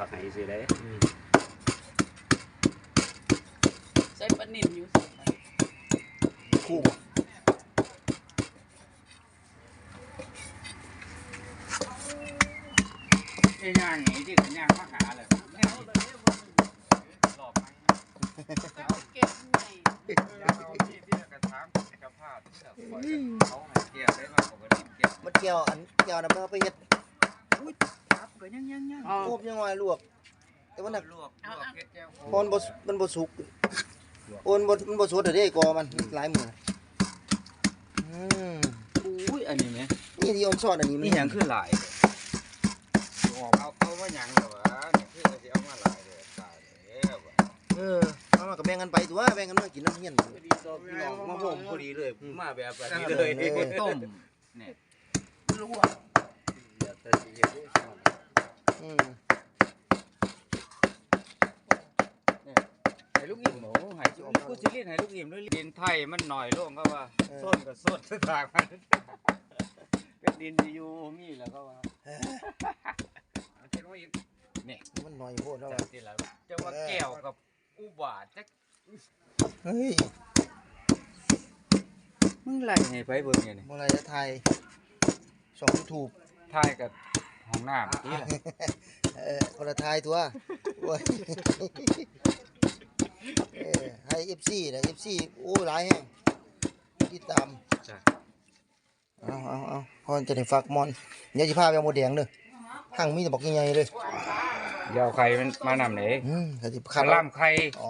ฝากให้ซื้อได้ใส่ปลานิ่มอยู่คู่ไอ้ย่างนี่ที่กันย่างมาหาเลยแม่สิหลอกไหมเอาเก็บไว้เอาที่ที่กระถางกระพาดเขาให้เกี่ยวได้มากกว่านี้เกี่ยวมันเกี่ยวอันเกี่ยวนะมันเอาไปเฮ็ดครับ ก็ยังยังยังโคบยังไงลวก แต่มันน่ะลวกลวกเฮ็ดแก้วพอมันบ่มันบ่สุกโอนบ่มันบ่สุกเด้อกอมันหลายมื้ออืมอุ้ยอันนี้ไหมนี่ที่ออนซอดอันนี้มันนี่หยังคือหลายออกเอาเอาว่าหยังเหรอวะนี่คือสิเอามาหลายเด้อตายแล้วว่ะเออเอามาก็แบ่งกันไปตัวแบ่งกันมากินน้ำเฮียน พอดีตัวพี่น้องมาห่มพอดีเลยมาแบบแบบนี้เลยเออต้มเนี่ยลวกแต่สิเฮ็ดได้ก่อน อืมให้ลูกอิ่มโอ้ให้กูสิเรียนให้ลูกอิ่มด้วยดินไทยมันหน่อยลงก็ว่าส้นก็ส้นทางมันเป็นดินที่อยู่มีแล้วก็ว่าเอาเช่นว่าอีกเนี่ยมันหน่อยโพดแล้วจังสิล่ะจะว่าแก้วกับอุบาทจักเฮ้ยมึงไล่ให้ไปเบิ่งเนี่ยนี่บ่ไรจะถ่ายช่อง YouTube ถ่ายกับ ห้องน้ำนี่แหละเออคนละถ่ายตัวโอ้ยเออให้ FC นะ FC โอ้หลายแฮงติดตามจ้ะเอาเอาเอาพอจะได้ฝากมอนเดี๋ยวสิพาไปเอาหมดแดงเด้อหั่งมีแต่บอกใหญ่ๆเลยเดี๋ยวใครมันมานำไหนอืมก็สิคาคัดล่ำใครอ๋อ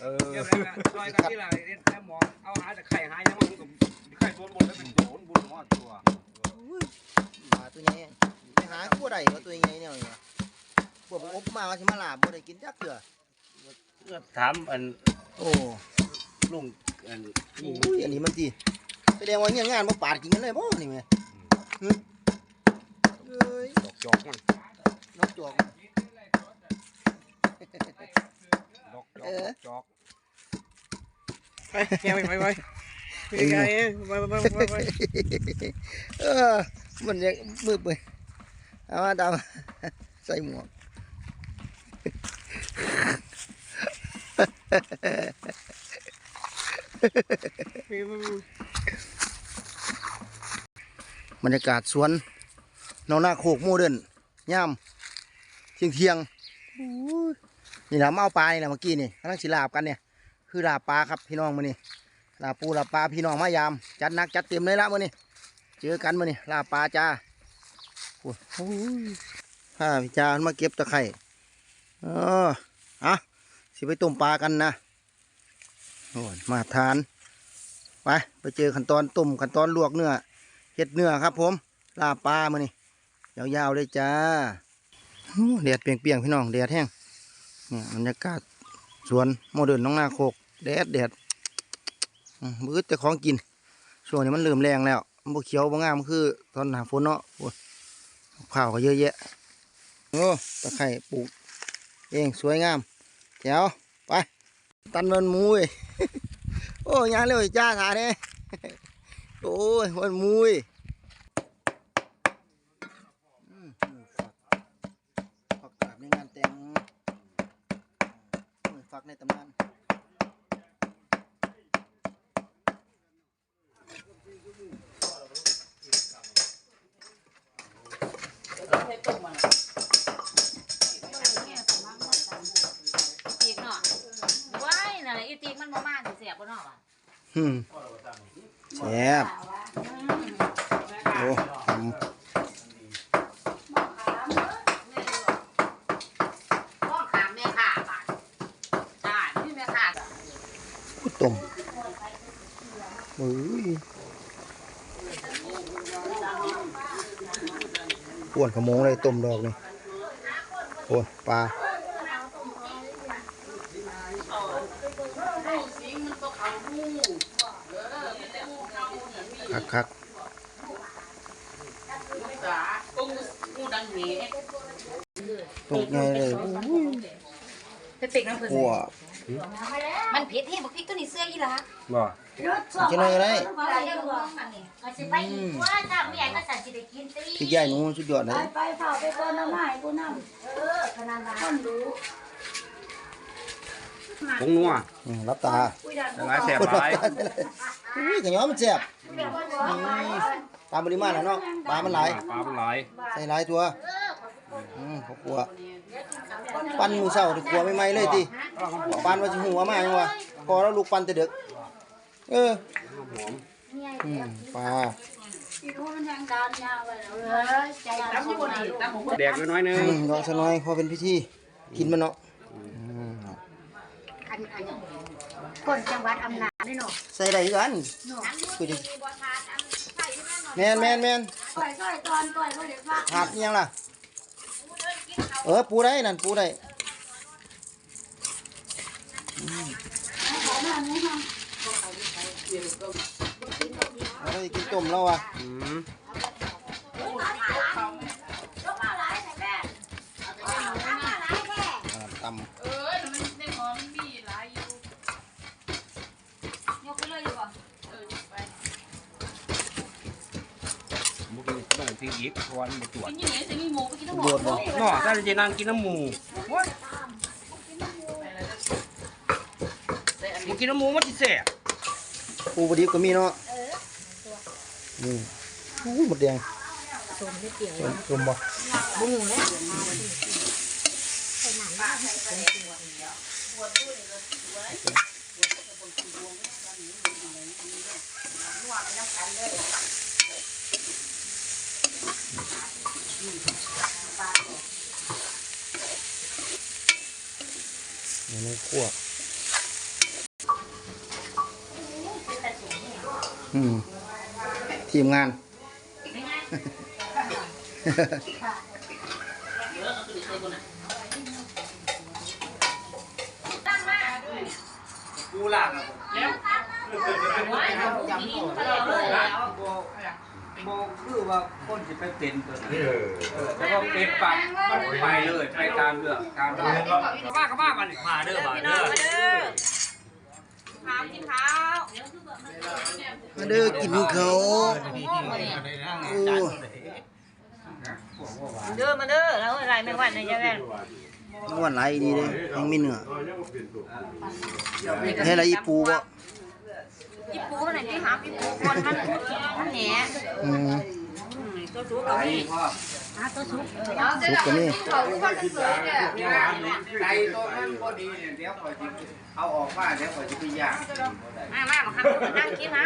เออเดี๋ยวแม่ซอยกันที่ไรเนี่ยแม่หมอเอาหาแต่ไข่หายังมันกับไข่ตัวบนแล้วเป็นโจรบุญหอดตัว ปลาตัวใหญ่ไปหาผู้ใดก็ตัวใหญ่เนี่ยนี่พวกอบมาว่าสิมาลาบบ่ได้กินจักเทื่อถามอันโอ้ลุงอันอุ้ยอันนี้มันสิแสดงว่าเงี้ยงานบ่ปาดกินกันเลยบ่นี่แม่หึเอ้ยดอกจอกมันนกจอกดอกจอกดอกจอกไปแกไปไปไป ไปไงไปไปไปไปเออมันยังมืดไปเอามาดำใส่หมวกบรรยากาศสวนนองนาโคกโมเดิร์นย่ำเที่ยงเที่ยงนี่นะมาเอาปลาเนี่นะเมื่อกี้นี่กำลังสิลาบกันเนี่ย คือลาบปลาครับพี่น้องมื้อนี้ ลาปูลาปลาพี่น้องมายาม จัดนักจัดเต็มเลยละมื้อนี้เจอกันมื้อนี้ลาปลาจ้าโอ้โหพาพี่จ้ามาเก็บตะไคร่เอออะสิไปต้มปลากันนะโอ้มาทาน ไปไปเจอขั้นตอนต้มขั้นตอนลวกเนื้อเห็ดเนื้อครับ ผมลาปลามานี่ยาวๆเลยจ้าแดดเปียงๆพี่น้องแดดแห้งเนี่ยบรรยากาศสวนโมเดิร์นน้องนาโคกแดดแดด มือจะของกิน ช่วงนี้มันเริ่มแรงแล้วมันบ่เขียวบ่งามคือ ตอนหนาฝนเนาะข้าวก็เยอะแยะโอ้ตะไคร่ปลูก เองสวยงามแจ๋วไป ตันมันมูเว้ยโอ้ยางเร็วจ้าถาเนี่ยโอ้ยมันมุยฝักฝักกาดในงานแต่งฝักในตำนาน อืมแซ่บโอ้ทพ่อขามแม่ค้าบาดตายนี่แม่ค้าำต้มเฮ้ยอ้วนขโมงเลยต้มดอกนี่โอ้ยปลา สิงมันก็เขาหูเออแต่หูเขาเนี่ยมี คักคักลูกสาก็งูงูดังเหๆตกไงเลยไปปิกน้ำผึ้งหัวมันผิดที่บักพริกตัวนี้เสื้ออีหล่ะบ่กินอะไรก็ได้บ่ได้ยังบ่อันนี้ก็สิไปอีกว่าถ้าผู้ใหญ่ก็สั่นสิได้กินตีพี่ใหญ่หนูสุดยอดเลยไปเผาไปก่อนน้ำหายกูน้เออขนาดนั้นำคนรู้ ผงนัวอืมรับตาหลายแสบหลายอุ้ยกระย้อมมันแซ่บตามปริมาณนะเนาะปลามันหลายปลามันหลายใส่หลายตัวอืมเขากลัวปั้นมือเศร้าที่กลัวไม่ไหมเลยติปั้นว่าจะหัวมาจังวะพอแล้วลูกปั้นแต่ดึกเออหอมอืมปลาที่รู้มันยังการยาวไปแล้วเลยใจตั้งอยู่บนนี้ตั้งหัวแดกน้อยๆนึอืงมรอสักหน่อยพอเป็นพิธีกินมันเนาะอืม อันอันคนจังหวัดอำนาจนี่เนาะใส่ได้คือกันคือดิแมนแมนแมนก้อยก้อยตอนก้อยก็เดี๋ยวว่าขาดอิหยังล่ะ เออปูได้นั่นปูได้ของมันนี่ค่ะเราจะกินต้มแล้ววะอืมอ่าตเออมันในหมอมันมีหลายอยู่ยกไปเลยดีกว่าเออยกไป มุกนี่ต้ อีกเพราะว่ามันตรวจกินอย่างนี้จะมีหมูไปกินทั้งหมำรวดดบ่เนาะถ้าจะนั่งกินน้ำหมูมึงกินน้ำหมูมันสิแสบปูบดีก็มีเนาะนี่อู้หมดแดงสมไม่เปรี้ยวส้มบ่เมนูคั่วอืม ทีมงาน กูล่างอะจำของเราบ่คือว่าคนสิไปเป็นตัวนั้นเออแล้วก็เป็นปั๊บมันไปเลยไปตามเรื่องตามเรื่องมากับมาบัดนี้มาเด้อมาเด้อข้าวกินข้าวมาเด้อกินเขาโอ้เด้อมาเด้อแล้วอะไรไม่หวั่นในยังไงม่วนไหลายดีเลยยังมีเนื้อเฮ้ยอะไรปูบ่ ญี่ปูมันไหนที่หาญี่ปูคนมันมันแหนอืมตัวสูงก็ไอ้มีพ่อหาตัวสูงสุกก็มีไก่ตัวนั้นพอดีเนี่ยเดี๋ยวข่อยสิเอาออกมาเดี๋ยวข่อยสิไปย่างมามามาครับนั่งกินนะ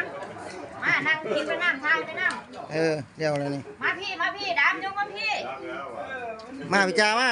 มานั่งกินไปน้ำทานไปน้เออเดี๋ยวอะไรนี่ำมาพี่มาพี่ดำยกมาพี่มาพิจามา